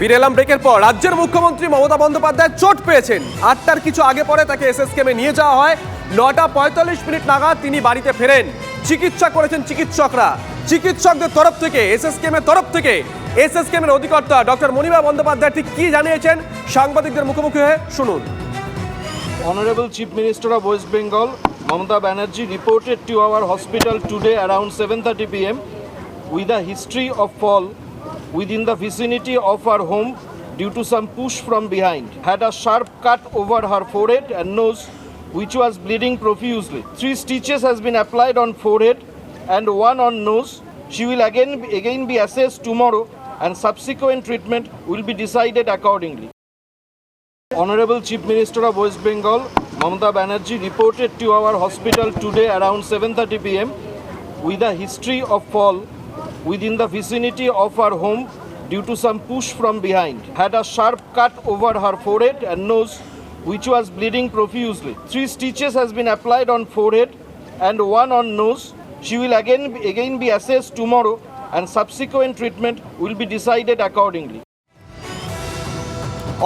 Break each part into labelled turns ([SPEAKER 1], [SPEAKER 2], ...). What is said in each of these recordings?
[SPEAKER 1] ফিরে এলাম ব্রেকের পর। রাজ্যের মুখ্যমন্ত্রী মমতা বন্দ্যোপাধ্যায় চোট পেয়েছেন। আটটার কিছু আগে পরে তাকে এসএসকেমে নিয়ে যাওয়া হয়। নটা পঁয়তাল্লিশ মিনিট নাগাদ তিনি বাড়িতে ফেরেন। চিকিৎসা করেছেন চিকিৎসকরা। চিকিৎসকদের তরফ থেকে এসএসকেমের তরফ থেকে এসএসকেমের অধিকর্তা ডক্টর মণিমা বন্দ্যোপাধ্যায় ঠিক কি জানিয়েছেন? সাংবাদিকদের মুখোমুখি হয়ে শুনুন।
[SPEAKER 2] Honorable Chief Minister of West Bengal, Mamata Banerjee, reported to our hospital today around 7:30 p.m. with the history of fall. Within the vicinity of her home due to some push from behind. Had a sharp cut over her forehead and nose, which was bleeding profusely. Three stitches has been applied on forehead and one on nose. She will again again be assessed tomorrow, and subsequent treatment will be decided accordingly. Honorable Chief Minister of West Bengal, Mamata Banerjee, reported to our hospital today around 7:30 p.m. with a history of fall within the vicinity of her home due to some push from behind. Had a sharp cut over her forehead and nose, which was bleeding profusely. Three stitches has been applied on forehead and one on nose. She will again again be assessed tomorrow, and subsequent treatment will be decided accordingly.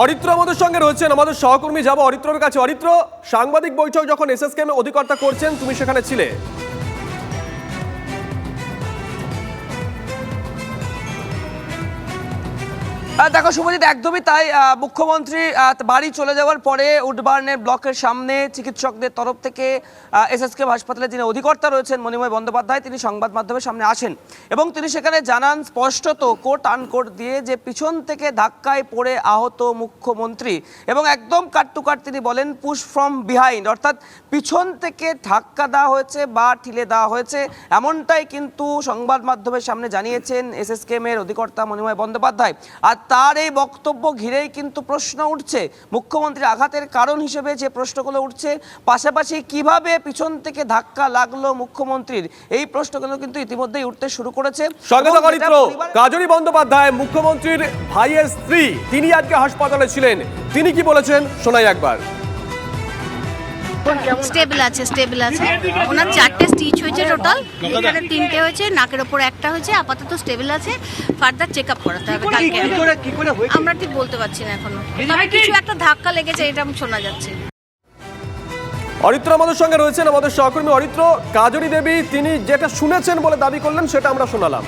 [SPEAKER 1] Aritra আমাদের সঙ্গে রয়েছেন আমাদের সহকর্মী যাব অরিত্রর কাছে অরিত্র সাংবাদিক বৈঠক যখন এসএসকেমে অধিকর্তা করছেন তুমি সেখানে ছিলে
[SPEAKER 3] দেখো, শুভজিৎ, একদমই তাই। মুখ্যমন্ত্রী বাড়ি চলে যাওয়ার পরে উডবার্নের ব্লকের সামনে চিকিৎসকদের তরফ থেকে এসএসকে হাসপাতালে যিনি অধিকর্তা রয়েছেন, মণিময় বন্দ্যোপাধ্যায়, তিনি সংবাদ মাধ্যমের সামনে আসেন। এবং তিনি সেখানে জানান, স্পষ্টত কোট আনকোট দিয়ে যে পিছন থেকে ধাক্কায় পড়ে আহত মুখ্যমন্ত্রী। এবং একদম কাট টু কাট তিনি বলেন, পুশ ফ্রম বিহাইন্ড। অর্থাৎ পিছন থেকে ধাক্কা দেওয়া হয়েছে বা ঠিলে দেওয়া হয়েছে, এমনটাই কিন্তু সংবাদ মাধ্যমের সামনে জানিয়েছেন এসএসকেএম এর অধিকর্তা মণিময় বন্দ্যোপাধ্যায়। আর তার এই বক্তব্য ঘিরেই কিন্তু প্রশ্ন উঠছে। মুখ্যমন্ত্রীর আঘাতের কারণ হিসেবে যে প্রশ্নগুলো উঠছে পাশাপাশি কীভাবে পিছন থেকে ধাক্কা লাগল মুখ্যমন্ত্রীর এই প্রশ্নগুলো কিন্তু ইতিমধ্যেই উঠতে শুরু করেছে।
[SPEAKER 1] কাজরি বন্দ্যোপাধ্যায় মুখ্যমন্ত্রীর ভাইয়ের স্ত্রী তিনি আজকে হাসপাতালে ছিলেন। তিনি কি বলেছেন? শোনাই একবার।
[SPEAKER 4] স্টেবল আছে স্টেবল আছে। ওনার চারটে স্টিচ হয়েছে টোটাল এখানে তিনটে হয়েছে নাকের ওপর একটা হয়েছে আপাতত স্টেবল আছে। ফার্দার চেক আপ করাতে হবে কালকে। আমরা ঠিক বলতে পারছি না এখনও। তবে কিছু একটা ধাক্কা লেগেছে এটা শোনা যাচ্ছে।
[SPEAKER 1] অরিত্র আমাদের সঙ্গে রয়েছেন আমাদের সহকর্মী অরিত্র। কাজরি দেবী তিনি যেটা শুনেছেন বলে দাবি করলেন সেটা আমরা শোনালাম।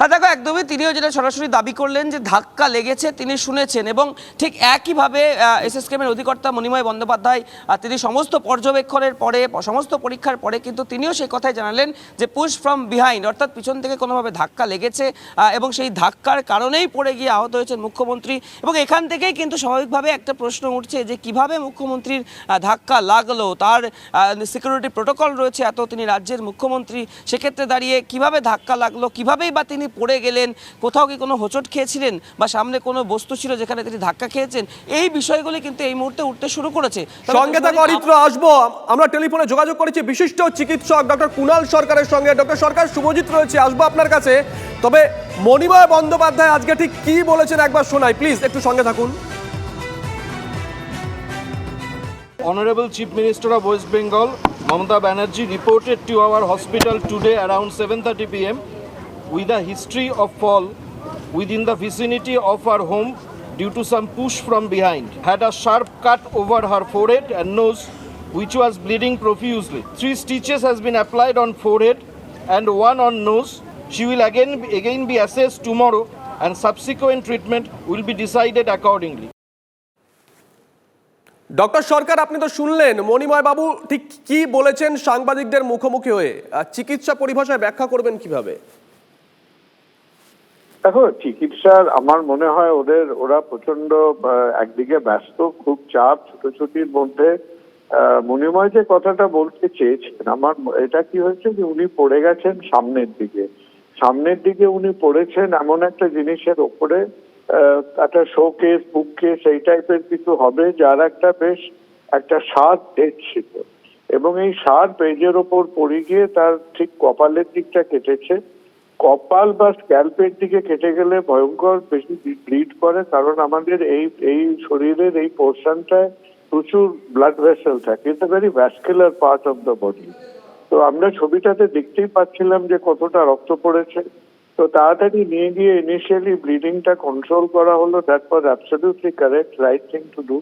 [SPEAKER 3] হ্যাঁ দেখো, একদমই তিনিও যেটা সরাসরি দাবি করলেন যে ধাক্কা লেগেছে, তিনি শুনেছেন এবং ঠিক একইভাবে এসএসকেমের অধিকর্তা মণিময় বন্দ্যোপাধ্যায় তিনি সমস্ত পর্যবেক্ষণের পরে, সমস্ত পরীক্ষার পরে কিন্তু তিনিও সেই কথাই জানালেন যে পুশ ফ্রম বিহাইন্ড, অর্থাৎ পিছন থেকে কোনোভাবে ধাক্কা লেগেছে এবং সেই ধাক্কার কারণেই পড়ে গিয়ে আহত হয়েছেন মুখ্যমন্ত্রী। এবং এখান থেকেই কিন্তু স্বাভাবিকভাবে একটা প্রশ্ন উঠছে যে কীভাবে মুখ্যমন্ত্রীর ধাক্কা লাগল, তার সিকিউরিটি প্রোটোকল রয়েছে এত, তিনি রাজ্যের মুখ্যমন্ত্রী, সেক্ষেত্রে দাঁড়িয়ে কীভাবে ধাক্কা লাগল, কিভাবেই বা তিনি পড়ে গেলেন কোথাও কি কোনো হোঁচট খেয়েছিলেন বা সামনে কোনো বস্তু ছিল যেখানে তিনি ধাক্কা খেয়েছেন? এই বিষয়গুলি কিন্তু এই মুহূর্তে উঠতে শুরু করেছে।
[SPEAKER 1] সঙ্গে থাকা অরিত্র আসব। আমরা টেলিফোনে যোগাযোগ করেছি বিশিষ্ট চিকিৎসক ডক্টর কুণাল সরকারের সঙ্গে। ডক্টর সরকার শুভজিৎ রয়েছে আসব আপনার কাছে। তবে মণিময় বন্দ্যোপাধ্যায় আজকে ঠিক কি বলেছেন একবার শোনাই। প্লিজ একটু সঙ্গে থাকুন।
[SPEAKER 2] Honorable Chief Minister of West Bengal, Mamata Banerjee, reported to our hospital today around 7:30 p.m. with a history of fall within the vicinity of her home due to some push from behind. Had a sharp cut over her forehead and nose, which was bleeding profusely. Three stitches has been applied on forehead and one on nose. She will again again be assessed tomorrow, and subsequent treatment will be decided accordingly.
[SPEAKER 1] Doctor Sarkar আপনি তো শুনলেন মণিময় বাবু ঠিক কি বলেছেন সাংবাদিকদের মুখোমুখি হয়ে চিকিৎসা পরিভাষায় ব্যাখ্যা করবেন কীভাবে
[SPEAKER 5] দেখো, চিকিৎসার আমার মনে হয় ওদের, ওরা প্রচণ্ড একদিকে ব্যস্ত, খুব চাপ, ছুটোছুটির মধ্যে। মনিময় যে কথাটা বলতে চেয়েছেন, আমার এটা কি হয়েছে যে উনি পড়ে গেছেন সামনের দিকে। সামনের দিকে উনি পড়েছেন এমন একটা জিনিসের ওপরে একটা শোকেস বুককেস এই টাইপের কিছু হবে, যার একটা বেশ একটা স্বাদ পেজ ছিল। এবং এই সার পেজের ওপর পড়ে গিয়ে তার ঠিক কপালের দিকটা কেটেছে। কপাল বা স্ক্যাল্পের দিকে কেটে গেলে ভয়ঙ্কর বেশি ব্লিড করে কারণ আমাদের এই এই শরীরের এই পোর্শনটায় প্রচুর ব্লাড ভেসেল থাকে। It's a very vascular part of the body তো আমরা ছবিটাতে দেখতেই পাচ্ছিলাম যে কতটা রক্ত পড়েছে। তো তাড়াতাড়ি নিয়ে গিয়ে ইনিশিয়ালি ব্লিডিংটা কন্ট্রোল করা হলো that was absolutely correct right thing to do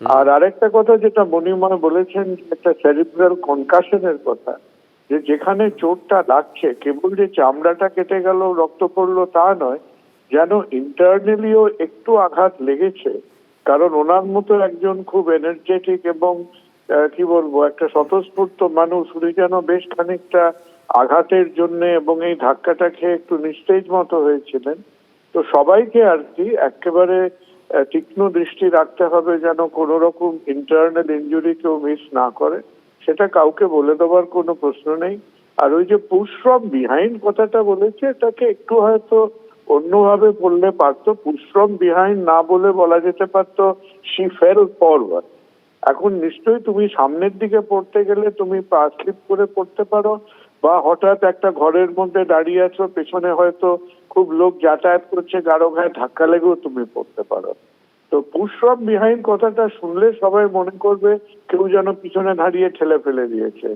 [SPEAKER 5] আর আরেকটা কথা যেটা মণিময় বলেছেন একটা সেরিব্রাল কনকাশনের কথা। যে যেখানে চোটটা লাগছে, কেবল যে চামড়াটা কেটে গেল, রক্ত পড়ল তা নয়, যেন ইন্টারনালিও একটু আঘাত লেগেছে। কারণ ওনার মতো একজন খুব এনার্জেটিক এবং কি বলব, একটা স্বতঃস্ফূর্ত মানুষ, উনি যেন বেশ খানিকটা আঘাতের জন্য এবং এই ধাক্কাটা খেয়ে একটু নিস্তেজ মতো হয়েছিলেন। তো সবাইকে আর কি একেবারে তীক্ষ্ণ দৃষ্টি রাখতে হবে যেন কোনো রকম ইন্টারনাল ইঞ্জুরি কেউ মিস না করে। সেটা কাউকে বলে দেওয়ার কোনো প্রশ্ন নেই। আর ওই যে পুশ ফ্রম বিহাইন্ড কথাটা বলেছে, এটাকে একটু হয়তো অন্যভাবে বললে পারতো। পুশ ফ্রম বিহাইন্ড না বলে বলা যেতে পারতো, শি ফেল ফরওয়ার্ড। এখন নিশ্চয়ই তুমি সামনের দিকে পড়তে গেলে তুমি পা স্লিপ করে পড়তে পারো, বা হঠাৎ একটা ঘরের মধ্যে দাঁড়িয়ে আছো, পেছনে হয়তো খুব লোক যাতায়াত করছে, গাঢ় গায়ে ধাক্কা লেগেও তুমি পড়তে পারো। তো পুশ ফ্রম বিহাইন্ড কথাটা শুনলে সবাই মনে করবে কেউ যেন পিছনে দাঁড়িয়ে ঠেলে ফেলে দিয়েছে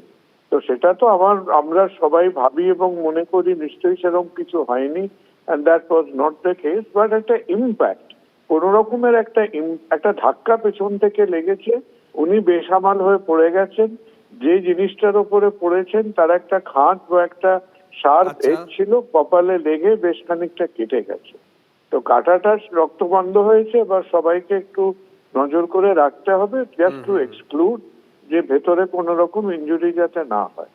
[SPEAKER 5] তো সেটা তো আমার আমরা সবাই ভাবি এবং মনে করি নিশ্চয়ই সেরকম কিছু হয়নি and that was not the case but একটা ইম্প্যাক্ট কোন রকমের একটা একটা ধাক্কা পেছন থেকে লেগেছে উনি বেসামাল হয়ে পড়ে গেছেন যে জিনিসটার উপরে পড়েছেন তার একটা খাঁজ বা একটা সার
[SPEAKER 1] আচ্ছা।
[SPEAKER 5] ছিল কপালে লেগে বেশ খানিকটা কেটে গেছে তো কাটাটা রক্ত বন্ধ হয়েছে এবার সবাইকে একটু নজর করে রাখতে হবে জাস্ট টু এক্সক্লুড যে ভেতরে কোনো রকম ইনজুরি যাতে না হয়।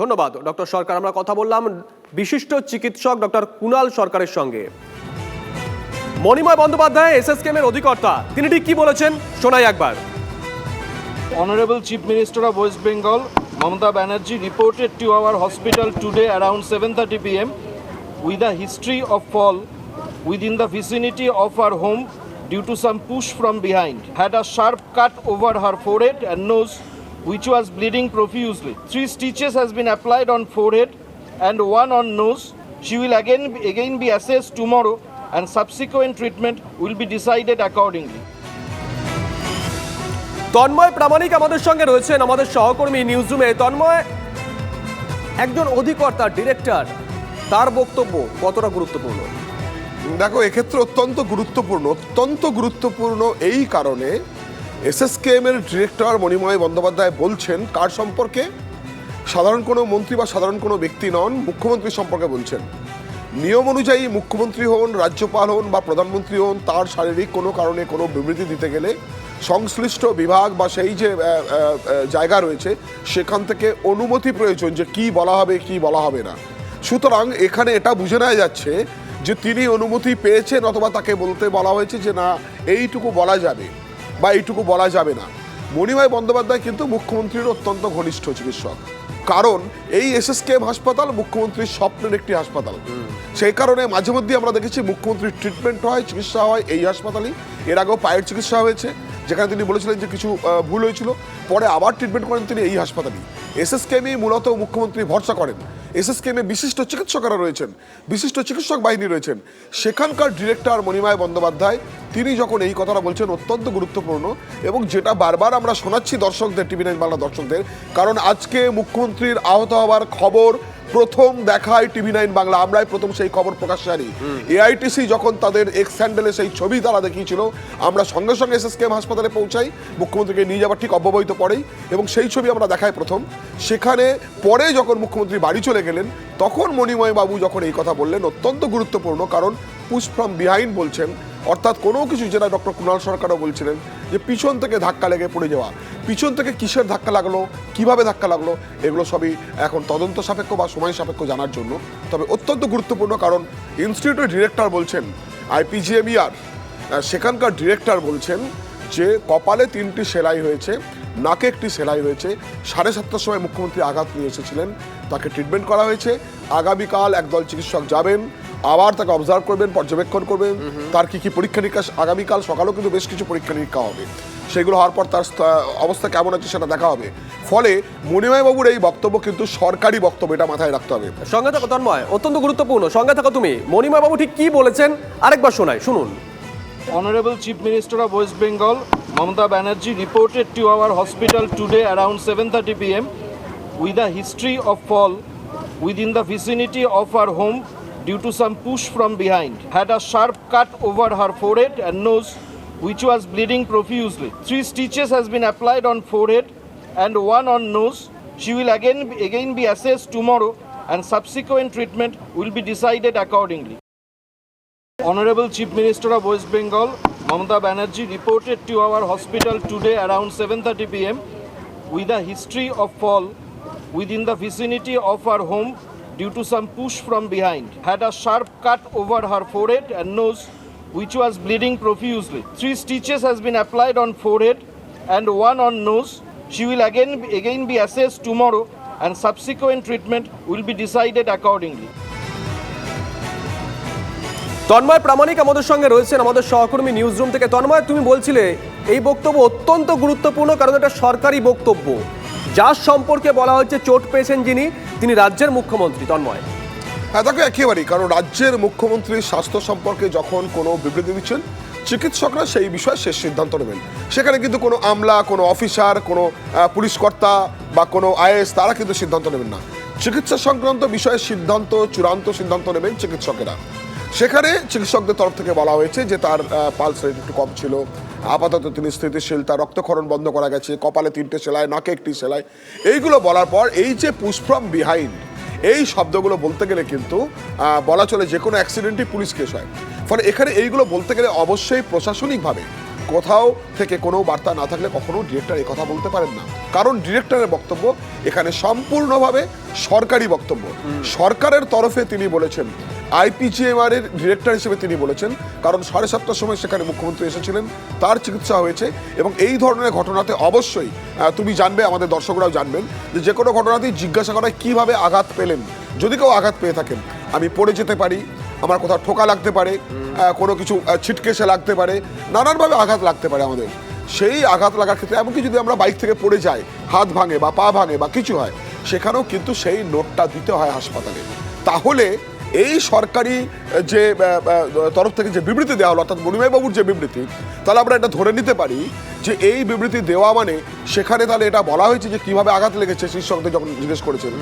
[SPEAKER 1] ধন্যবাদ ডক্টর সরকার। আমরা কথা বললাম বিশিষ্ট চিকিৎসক ডক্টর কুণাল সরকারের সঙ্গে। মণিময় বন্দ্যোপাধ্যায় এসএসকেম এর অধিকর্তা তিনি ঠিক কি বলেছেন? শোনাই একবার।
[SPEAKER 2] Honorable Chief Minister of West Bengal, Mamata Banerjee, reported to our hospital today around 7:30 p.m. with a history of fall. Within the vicinity of her home due to some push from behind. Had a sharp cut over her forehead and nose, which was bleeding profusely. Three stitches has been applied on forehead and one on nose. She will again again be assessed tomorrow, and subsequent treatment will be decided accordingly.
[SPEAKER 1] Tanmoy Pramanik আমাদের সঙ্গে রয়েছেন আমাদের সহকর্মী news রুমে তন্ময় একজন অধিকর্তা director তার বক্তব্য কতটা গুরুত্বপূর্ণ
[SPEAKER 6] দেখো, এক্ষেত্রে অত্যন্ত গুরুত্বপূর্ণ অত্যন্ত গুরুত্বপূর্ণ এই কারণে এসএসকেএম এর ডিরেক্টর মণিময় বন্দ্যোপাধ্যায় বলছেন, কার সম্পর্কে? সাধারণ কোনো মন্ত্রী বা সাধারণ কোনো ব্যক্তি নন, মুখ্যমন্ত্রী সম্পর্কে বলছেন। নিয়ম অনুযায়ী মুখ্যমন্ত্রী হন, রাজ্যপাল হন বা প্রধানমন্ত্রী হন, তার শারীরিক কোনো কারণে কোনো বিবৃতি দিতে গেলে সংশ্লিষ্ট বিভাগ বা সেই যে জায়গা রয়েছে, সেখান থেকে অনুমতি প্রয়োজন যে কি বলা হবে, কি বলা হবে না। সুতরাং এখানে এটা বুঝে নেওয়া যাচ্ছে যে তিনি অনুমতি পেয়েছেন অথবা তাকে বলতে বলা হয়েছে যে, না, এইটুকু বলা যাবে বা এইটুকু বলা যাবে না। মণিময় বন্দ্যোপাধ্যায় কিন্তু মুখ্যমন্ত্রীর অত্যন্ত ঘনিষ্ঠ চিকিৎসক। কারণ এই এস এস এসএসকেএম হাসপাতাল মুখ্যমন্ত্রীর স্বপ্নের একটি হাসপাতাল। সেই কারণে মাঝে মধ্যে আমরা দেখেছি মুখ্যমন্ত্রীর ট্রিটমেন্ট হয়, চিকিৎসা হয় এই হাসপাতালেই। এর আগেও পায়ের চিকিৎসা হয়েছে। যেখানে তিনি বলেছিলেন যে কিছু ভুল হয়েছিল। পরে আবার ট্রিটমেন্ট করেন তিনি এই হাসপাতালেই। এসএসকেএমই মূলত মুখ্যমন্ত্রী ভরসা করেন। এসএসকেএমে বিশিষ্ট চিকিৎসকরা রয়েছেন, বিশিষ্ট চিকিৎসক বাহিনী রয়েছেন। সেখানকার ডিরেক্টর মণিমায় বন্দ্যোপাধ্যায়, তিনি যখন এই কথাটা বলছেন অত্যন্ত গুরুত্বপূর্ণ এবং যেটা বারবার আমরা শোনাচ্ছি দর্শকদের টিভি নাইন বাংলা দর্শকদের, কারণ আজকে মুখ্যমন্ত্রীর আহত হওয়ার খবর প্রথম দেখায় টিভি নাইন বাংলা আমরাই প্রথম সেই খবর প্রকাশ্যে আনি এআইটিসি যখন তাদের এক্স স্যান্ডেলে সেই ছবি তারা দেখিয়েছিল আমরা সঙ্গে সঙ্গে এসএসকেএম হাসপাতালে পৌঁছাই মুখ্যমন্ত্রীকে নিয়ে যাবার ঠিক অব্যবহিত পরেই এবং সেই ছবি আমরা দেখাই প্রথম। সেখানে পরে যখন মুখ্যমন্ত্রী বাড়ি চলে গেলেন তখন মণিময় বাবু যখন এই কথা বললেন অত্যন্ত গুরুত্বপূর্ণ কারণ পুশ ফ্রম বিহাইন্ড বলছেন অর্থাৎ কোনো কিছু যেটা ডক্টর কুণাল সরকারও বলছিলেন যে পিছন থেকে ধাক্কা লেগে পড়ে যাওয়া, পিছন থেকে কিসের ধাক্কা লাগল, কীভাবে ধাক্কা লাগল, এগুলো সবই এখন তদন্ত সাপেক্ষ বা সময় সাপেক্ষ জানার জন্য। তবে অত্যন্ত গুরুত্বপূর্ণ কারণ ইনস্টিটিউটের ডিরেক্টর বলছেন, আইপিজিএমইআর সেখানকার ডিরেক্টর বলছেন যে কপালে তিনটি সেলাই হয়েছে, নাকে একটি সেলাই হয়েছে, সাড়ে সাতটার সময় মুখ্যমন্ত্রী আঘাত নিয়ে এসেছিলেন, তাকে ট্রিটমেন্ট করা হয়েছে, আগামীকাল একদল চিকিৎসক যাবেন আবার তাকে অবজার্ভ করবেন পর্যবেক্ষণ করবেন তার কি কি পরীক্ষা নিরীক্ষা আগামীকাল সকালেও কিন্তু বেশ কিছু পরীক্ষা নিরীক্ষা হবে। সেগুলো হওয়ার পর তার অবস্থা কেমন আছে সেটা দেখা হবে। ফলে মণিময় বাবুর এই বক্তব্য কিন্তু সরকারি বক্তব্য এটা মাথায় রাখতে হবে।
[SPEAKER 1] সঙ্গে থাকো তন্ময় অত্যন্ত গুরুত্বপূর্ণ। সঙ্গে থাকো তুমি। মণিময় বাবু ঠিক কি বলেছেন? আরেকবার শোনায় শুনুন।
[SPEAKER 2] Honorable Chief Minister of West Bengal, Mamata Banerjee, reported to our hospital today around 7:30 p.m. with a history of fall within the vicinity of her home due to some push from behind. Had a sharp cut over her forehead and nose, which was bleeding profusely. Three stitches has been applied on forehead and one on nose. She will again again be assessed tomorrow, and subsequent treatment will be decided accordingly. Honorable Chief Minister of West Bengal, Mamata Banerjee, reported to our hospital today around 7:30 p.m. with a history of fall within the vicinity of her home due to some push from behind. Had a sharp cut over her forehead and nose, which was bleeding profusely. Three stitches has been applied on forehead and one on nose. She will again again be assessed tomorrow, and subsequent treatment will be decided accordingly.
[SPEAKER 1] Tanmoy Pramanik আমাদের সঙ্গে রয়েছেন আমাদের সহকর্মী news room থেকে তন্ময় তুমি বলছিলে এই বক্তব্য অত্যন্ত গুরুত্বপূর্ণ কারণ এটা সরকারি বক্তব্য যার সম্পর্কে বলা হচ্ছে চোট পেয়েছেন যিনি, তিনি রাজ্যের মুখ্যমন্ত্রী তন্ময়।
[SPEAKER 6] হ্যাঁ দেখো, একেবারেই, কারণ রাজ্যের মুখ্যমন্ত্রী স্বাস্থ্য সম্পর্কে যখন কোনো বিবৃতি দিচ্ছেন, চিকিৎসকরা সেই বিষয়ে শেষ সিদ্ধান্ত নেবেন। সেখানে কিন্তু কোনো আমলা, কোনো অফিসার, কোনো পুলিশ কর্তা বা কোনো আইএস তারা কিন্তু সিদ্ধান্ত নেবেন না। চিকিৎসা সংক্রান্ত বিষয়ে সিদ্ধান্ত, চূড়ান্ত সিদ্ধান্ত নেবেন চিকিৎসকেরা। সেখানে চিকিৎসকদের তরফ থেকে বলা হয়েছে যে তার পালস রেট একটু কম ছিল আপাতত তিনি স্থিতিশীল, তার রক্তক্ষরণ বন্ধ করা গেছে, কপালে তিনটে সেলাই, নাকে একটি সেলাই। এইগুলো বলার পর এই যে পুশ ফ্রম বিহাইন্ড এই শব্দগুলো বলতে গেলে কিন্তু বলা চলে যে কোনো অ্যাক্সিডেন্টই পুলিশ কেস হয়। ফলে এখানে এইগুলো বলতে গেলে অবশ্যই প্রশাসনিকভাবে কোথাও থেকে কোনো বার্তা না থাকলে কখনো ডিরেক্টর এই কথা বলতে পারেন না। কারণ ডিরেক্টরের বক্তব্য এখানে সম্পূর্ণভাবে সরকারি বক্তব্য। সরকারের তরফে তিনি বলেছেন আইপিজিএমআর এর ডিরেক্টর হিসেবে তিনি বলেছেন কারণ সাড়ে সাতটার সময় সেখানে মুখ্যমন্ত্রী এসেছিলেন তার চিকিৎসা হয়েছে এবং এই ধরনের ঘটনাতে অবশ্যই তুমি জানবে আমাদের দর্শকরাও জানবেন যে যে কোনো ঘটনাতেই জিজ্ঞাসা করায় কীভাবে আঘাত পেলেন। যদি কেউ আঘাত পেয়ে থাকেন আমি পড়ে যেতে পারি আমার কোথাও ঠোকা লাগতে পারে কোনো কিছু ছিটকেসে ছিটকে সে লাগতে পারে নানানভাবে আঘাত লাগতে পারে আমাদের। সেই আঘাত লাগার ক্ষেত্রে এমনকি যদি আমরা বাইক থেকে পড়ে যাই হাত ভাঙে বা পা ভাঙে বা কিছু হয় সেখানেও কিন্তু সেই নোটটা দিতে হয় হাসপাতালে। তাহলে এই সরকারি যে তরফ থেকে যে বিবৃতি দেওয়া হলো অর্থাৎ মণিময়বাবুর যে বিবৃতি তাহলে আমরা এটা ধরে নিতে পারি যে এই বিবৃতি দেওয়া মানে সেখানে তাহলে এটা বলা হয়েছে যে কীভাবে আঘাত লেগেছে শীর্ষকদের যখন জিজ্ঞেস করেছেন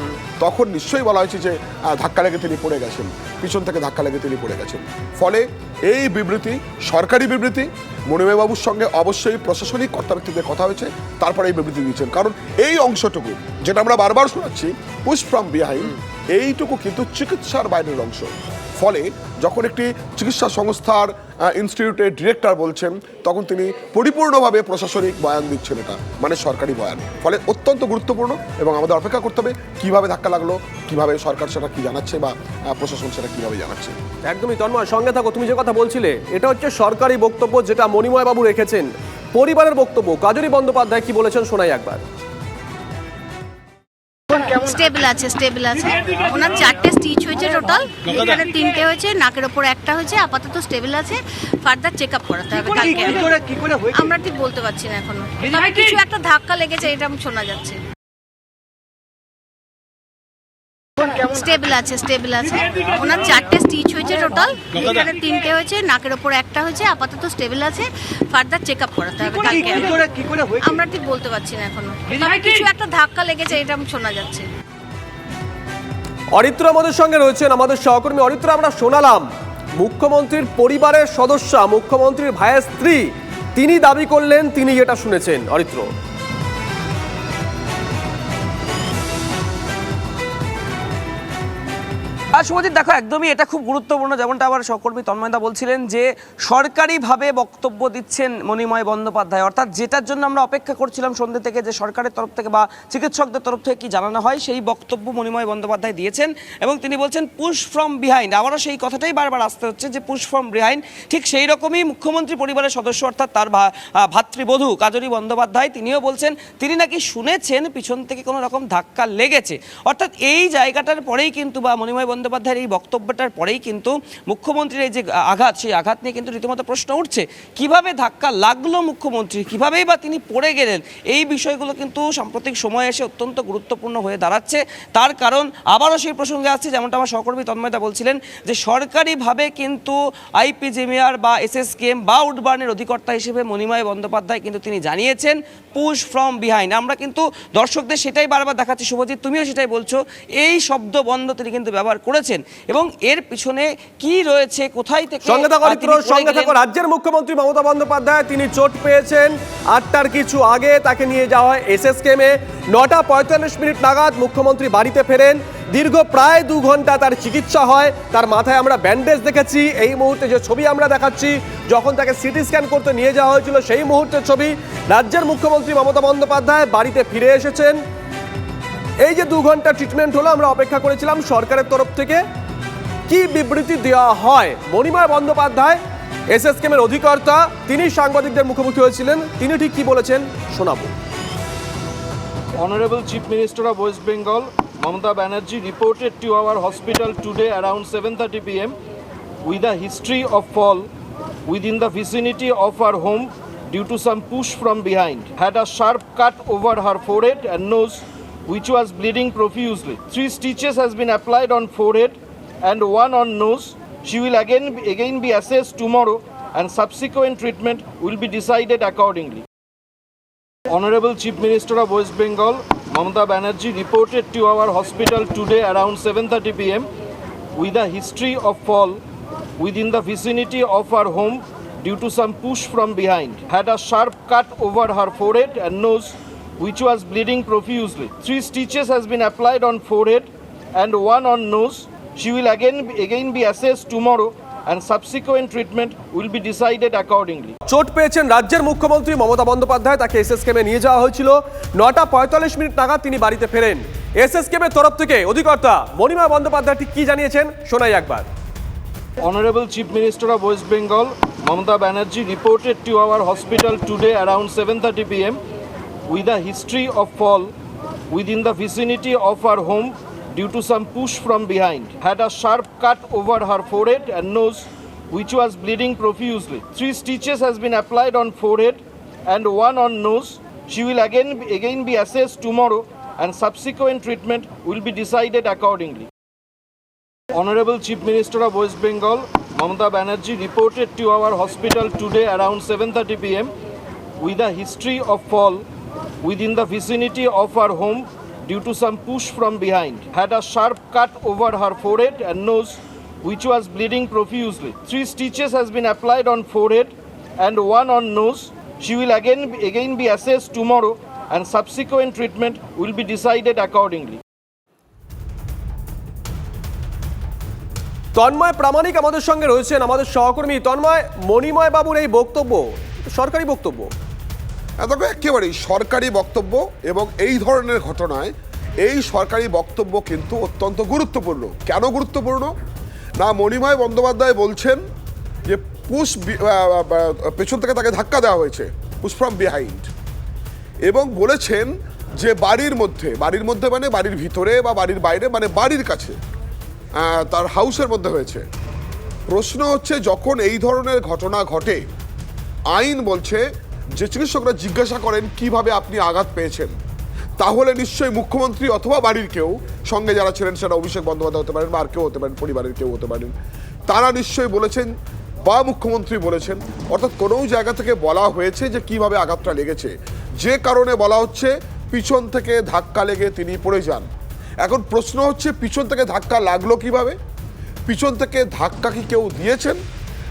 [SPEAKER 6] তখন নিশ্চয়ই বলা হয়েছে যে ধাক্কা লেগে তিনি পড়ে গেছেন পিছন থেকে ধাক্কা লেগে তিনি পড়ে গেছেন। ফলে এই বিবৃতি সরকারি বিবৃতি মণিময়বাবুর সঙ্গে অবশ্যই প্রশাসনিক কর্তা ব্যক্তিদের কথা হয়েছে তারপরে এই বিবৃতি দিয়েছেন। কারণ এই অংশটুকু যেটা আমরা বারবার শোনাচ্ছি পুশ ফ্রম বিহাইন্ড এইটুকু কিন্তু চিকিৎসার বাইরের অংশ। ফলে যখন একটি চিকিৎসা সংস্থার ইনস্টিটিউটের ডিরেক্টর বলছেন, তখন তিনি পরিপূর্ণভাবে প্রশাসনিক বয়ান দিচ্ছেন এটা মানে সরকারি বয়ান। ফলে অত্যন্ত গুরুত্বপূর্ণ এবং আমাদের অপেক্ষা করতে হবে, কীভাবে ধাক্কা লাগল, কীভাবে সরকার সেটা কী জানাচ্ছে বা প্রশাসন সেটা কীভাবে জানাচ্ছে।
[SPEAKER 1] একদমই তন্ময়, সঙ্গে থাকো, তুমি যে কথা বলছিলে, এটা হচ্ছে সরকারি বক্তব্য যেটা মণিময় বাবু রেখেছেন। পরিবারের বক্তব্য, কাজরি বন্দ্যোপাধ্যায় কি বলেছেন শোনাই একবার।
[SPEAKER 4] স্টেবল আছে স্টেবল আছে। ওনার চারটে স্টিচ হয়েছে টোটাল। এখানে তিনটে হয়েছে নাকের ওপর একটা হয়েছে আপাতত স্টেবল আছে। ফার্দার চেক আপ করাতে হবে কালকে। আমরা ঠিক বলতে পারছি না এখনও। কিছু একটা ধাক্কা লেগেছে এটা শোনা যাচ্ছে। স্টেবল আছে স্টেবল আছে। ওনার চারটে স্টিচ হয়েছে টোটাল। এখানে তিনটে হয়েছে নাকের ওপর একটা হয়েছে আপাতত স্টেবল আছে। ফার্দার চেক আপ করাতে হবে কালকে। আমরা ঠিক বলতে পারছি না এখনও। তবে কিছু একটা ধাক্কা লেগেছে এটা শোনা যাচ্ছে।
[SPEAKER 1] অরিত্র আমাদের সঙ্গে রয়েছেন আমাদের সহকর্মী অরিত্র আমরা শোনালাম। মুখ্যমন্ত্রীর পরিবারের সদস্য মুখ্যমন্ত্রীর ভাইয়ের স্ত্রী তিনি দাবি করলেন তিনি এটা শুনেছেন। অরিত্র।
[SPEAKER 3] আর শুভজিৎ, দেখো, একদমই এটা খুব গুরুত্বপূর্ণ যেমনটা আবার সহকর্মী তন্ময়দা বলছিলেন যে সরকারিভাবে বক্তব্য দিচ্ছেন মণিময় বন্দ্যোপাধ্যায়। অর্থাৎ যেটার জন্য আমরা অপেক্ষা করছিলাম সন্ধ্যে থেকে যে সরকারের তরফ থেকে বা চিকিৎসকদের তরফ থেকে কি জানানো হয়, সেই বক্তব্য মণিময় বন্দ্যোপাধ্যায় দিয়েছেন এবং তিনি বলছেন পুশ ফ্রম বিহাইন্ড আবারও সেই কথাটাই বারবার আসতে হচ্ছে যে পুশ ফ্রম বিহাইন্ড ঠিক সেই রকমই মুখ্যমন্ত্রী পরিবারের সদস্য, অর্থাৎ তার ভাতৃবধূ কাজরি বন্দ্যোপাধ্যায়, তিনিও বলছেন, তিনি নাকি শুনেছেন পিছন থেকে কোনো রকম ধাক্কা লেগেছে। অর্থাৎ এই জায়গাটার পরেই কিন্তু বা মণিময় বন্দ্যোপাধ্যায়ের এই বক্তব্যটার পরেই কিন্তু মুখ্যমন্ত্রীর এই যে আঘাত, সেই আঘাত নিয়ে কিন্তু রীতিমতো প্রশ্ন উঠছে। কীভাবে ধাক্কা লাগল মুখ্যমন্ত্রী? কিভাবেই বা তিনি পড়ে গেলেন? এই বিষয়গুলো কিন্তু সাম্প্রতিক সময়ে এসে অত্যন্ত গুরুত্বপূর্ণ হয়ে দাঁড়াচ্ছে। তার কারণ আবারও সেই প্রসঙ্গে আসছে, যেমনটা আমার সহকর্মী তন্ময়তা বলছিলেন, যে সরকারিভাবে কিন্তু আইপিজিমিআর বা এসএসকেএম বা উডবার্নের অধিকর্তা হিসেবে মণিময় বন্দ্যোপাধ্যায় কিন্তু তিনি জানিয়েছেন, পুশ ফ্রম বিহাইন্ড। আমরা কিন্তু দর্শকদের সেটাই বারবার দেখাচ্ছি। শুভজিৎ, তুমিও সেটাই বলছো। এই শব্দ বন্ধ তিনি কিন্তু ব্যবহার করেছেন এবং এর পিছনে কি রয়েছে কোথায় থেকে
[SPEAKER 1] সঙ্গে থাকো সঙ্গে থাকো। রাজ্যের মুখ্যমন্ত্রী মমতা বন্দ্যোপাধ্যায় তিনি চোট পেয়েছেন আটটার কিছু আগে তাকে নিয়ে যাওয়া হয় এসএসকেমে নটা পঁয়তাল্লিশ মিনিট নাগাদ মুখ্যমন্ত্রী বাড়িতে ফেরেন। দীর্ঘ প্রায় দু ঘণ্টা তার চিকিৎসা হয়। তার মাথায় আমরা ব্যান্ডেজ দেখেছি। এই মুহূর্তে যে ছবি আমরা দেখাচ্ছি যখন তাকে সিটি স্ক্যান করতে নিয়ে যাওয়া হয়েছিল সেই মুহূর্তের ছবি। রাজ্যের মুখ্যমন্ত্রী মমতা বন্দ্যোপাধ্যায় বাড়িতে ফিরে এসেছেন। এই যে দু ঘণ্টা ট্রিটমেন্ট হলো, আমরা অপেক্ষা করেছিলাম সরকারের তরফ থেকে। কি বিবৃতি দেওয়া হয়? মণিময় বন্দ্যোপাধ্যায় এস এস কেমের অধিকর্তা, তিনি সাংবাদিকদের মুখোমুখি হয়েছিলেন। তিনি ঠিক কি বলেছেন? শোনাব।
[SPEAKER 2] Honourable chief minister of West Bengal Mamata Banerjee reported to our hospital today around seven thirty p m with the history of fall in the vicinity of her home due to some push from behind had a sharp cut over her forehead and nose which was bleeding profusely. Three stitches has been applied on forehead and one on nose. She will again again be assessed tomorrow and subsequent treatment will be decided accordingly. Honorable Chief Minister of West Bengal, Mamata Banerjee reported to our hospital today around 7:30 p.m. with a history of fall within the vicinity of her home due to some push from behind. Had a sharp cut over her forehead and nose which was bleeding profusely. Three stitches has been applied on forehead and one on nose. She will again again be assessed tomorrow and subsequent treatment will be decided accordingly.
[SPEAKER 1] চোট পেয়েছেন রাজ্যের মুখ্যমন্ত্রী মমতা বন্দ্যোপাধ্যায় তাকে এসএসকেমে নিয়ে যাওয়া হয়েছিল নটা পঁয়তাল্লিশ মিনিট নাগাদ তিনি বাড়িতে ফেরেন এসএসকেমের তরফ থেকে অধিকর্তা মণিমা বন্দ্যোপাধ্যায় ঠিক কি জানিয়েছেন শোনাই একবার
[SPEAKER 2] Honorable Chief Minister of West Bengal, Mamata Banerjee reported to our hospital today around 7:30 p.m. with a history of fall within the vicinity of her home due to some push from behind. Had a sharp cut over her forehead and nose which was bleeding profusely. Three stitches has been applied on forehead and one on nose. She will again again be assessed tomorrow and subsequent treatment will be decided accordingly. Honorable Chief Minister of West Bengal, Mamata Banerjee reported to our hospital today around 7:30 p.m. with a history of fall within the vicinity of her home due to some push from behind. Had a sharp cut over her forehead and nose which was bleeding profusely. Three stitches has been applied on forehead and one on nose. She will again again be assessed tomorrow and subsequent treatment will be decided accordingly.
[SPEAKER 1] Tanmoy Pramanik আমাদের সঙ্গে রয়েছেন আমাদের সহকর্মী তন্ময় মণিময় বাবুর এই বক্তব্য সরকারি বক্তব্য
[SPEAKER 6] দেখো, একেবারেই সরকারি বক্তব্য এবং এই ধরনের ঘটনায় এই সরকারি বক্তব্য কিন্তু অত্যন্ত গুরুত্বপূর্ণ। কেন গুরুত্বপূর্ণ? না, মণিময় বন্দ্যোপাধ্যায় বলছেন যে পুশ পেছন থেকে তাকে ধাক্কা দেওয়া হয়েছে পুশ ফ্রম বিহাইন্ড এবং বলেছেন যে বাড়ির মধ্যে বাড়ির মধ্যে মানে বাড়ির ভিতরে বা বাড়ির বাইরে মানে বাড়ির কাছে তার হাউসের মধ্যে হয়েছে। প্রশ্ন হচ্ছে, যখন এই ধরনের ঘটনা ঘটে, আইন বলছে যে চিকিৎসকরা জিজ্ঞাসা করেন কীভাবে আপনি আঘাত পেয়েছেন, তাহলে নিশ্চয়ই মুখ্যমন্ত্রী অথবা বাড়ির কেউ, সঙ্গে যারা ছিলেন সেটা অভিষেক বন্দ্যোপাধ্যায় হতে পারেন বা আর কেউ হতে পারেন, পরিবারের কেউ হতে পারেন, তারা নিশ্চয়ই বলেছেন বা মুখ্যমন্ত্রী বলেছেন, অর্থাৎ কোনো জায়গা থেকে বলা হয়েছে যে কীভাবে আঘাতটা লেগেছে। যে কারণে বলা হচ্ছে পিছন থেকে ধাক্কা লেগে তিনি পড়ে যান। এখন প্রশ্ন হচ্ছে, পিছন থেকে ধাক্কা লাগল কীভাবে? পিছন থেকে ধাক্কা কি কেউ দিয়েছেন?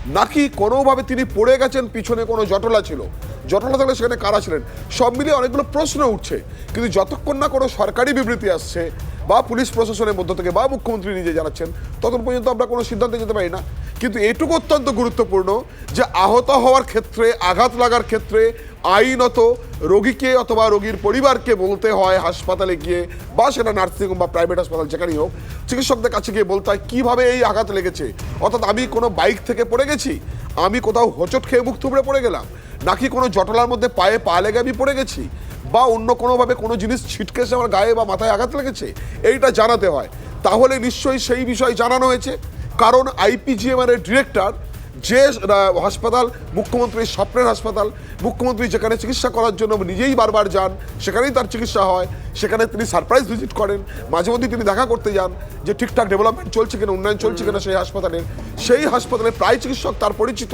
[SPEAKER 6] নাকি কোনোভাবে তিনি পড়ে গেছেন, পিছনে কোনো জটলা ছিল? জটলা থাকলে সেখানে কারা ছিলেন? সব মিলিয়ে অনেকগুলো প্রশ্ন উঠছে। কিন্তু যতক্ষণ না কোনো সরকারি বিবৃতি আসছে বা পুলিশ প্রশাসনের মধ্য থেকে বা মুখ্যমন্ত্রী নিজে জানাচ্ছেন তখন পর্যন্ত আমরা কোনো সিদ্ধান্তে যেতে পারি না। কিন্তু এটুকু অত্যন্ত গুরুত্বপূর্ণ যে আহত হওয়ার ক্ষেত্রে, আঘাত লাগার ক্ষেত্রে আইনত রোগীকে অথবা রোগীর পরিবারকে বলতে হয় হাসপাতালে গিয়ে বা সেটা নার্সিংহোম বা প্রাইভেট হাসপাতাল যেখানেই হোক, চিকিৎসকদের কাছে গিয়ে বলতে হয়, কীভাবে এই আঘাত লেগেছে? অর্থাৎ আমি কোনো বাইক থেকে পড়ে গেছি? আমি কোথাও হোঁচট খেয়ে মুখ থুবড়ে পড়ে গেলাম? নাকি কোনো জটলার মধ্যে পায়ে পা লেগে আমি পড়ে গেছি? বা অন্য কোনোভাবে কোনো জিনিস ছিটকে এসে আমার গায়ে বা মাথায় আঘাত লেগেছে? এইটা জানাতে হয়। তাহলে নিশ্চয়ই সেই বিষয়ে জানানো হয়েছে। কারণ আইপিজিএমআর এর ডিরেক্টর যে হাসপাতাল মুখ্যমন্ত্রীর স্বপ্নের হাসপাতাল মুখ্যমন্ত্রী যেখানে চিকিৎসা করার জন্য নিজেই বারবার যান সেখানেই তার চিকিৎসা হয় সেখানে তিনি সারপ্রাইজ ভিজিট করেন মাঝে মধ্যে তিনি দেখা করতে যান যে ঠিকঠাক ডেভেলপমেন্ট চলছে কিনা উন্নয়ন চলছে কিনা সেই হাসপাতালের সেই হাসপাতালে প্রায় চিকিৎসক তার পরিচিত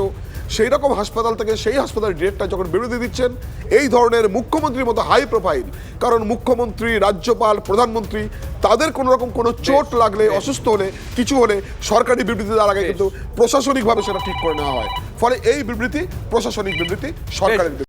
[SPEAKER 6] সেই রকম হাসপাতাল থেকে সেই হাসপাতালের ডিরেক্টর যখন বিরতি দিচ্ছেন এই ধরনের মুখ্যমন্ত্রীর মতো হাই প্রোফাইল কারণ মুখ্যমন্ত্রী রাজ্যপাল প্রধানমন্ত্রী তাদের কোনো রকম কোনো চোট লাগলে অসুস্থ হলে কিছু হলে সরকারি বিবৃতি দেওয়ার আগে কিন্তু প্রশাসনিকভাবে সেটা ঠিক করে নেওয়া হয়। ফলে এই বিবৃতি প্রশাসনিক বিবৃতি সরকারের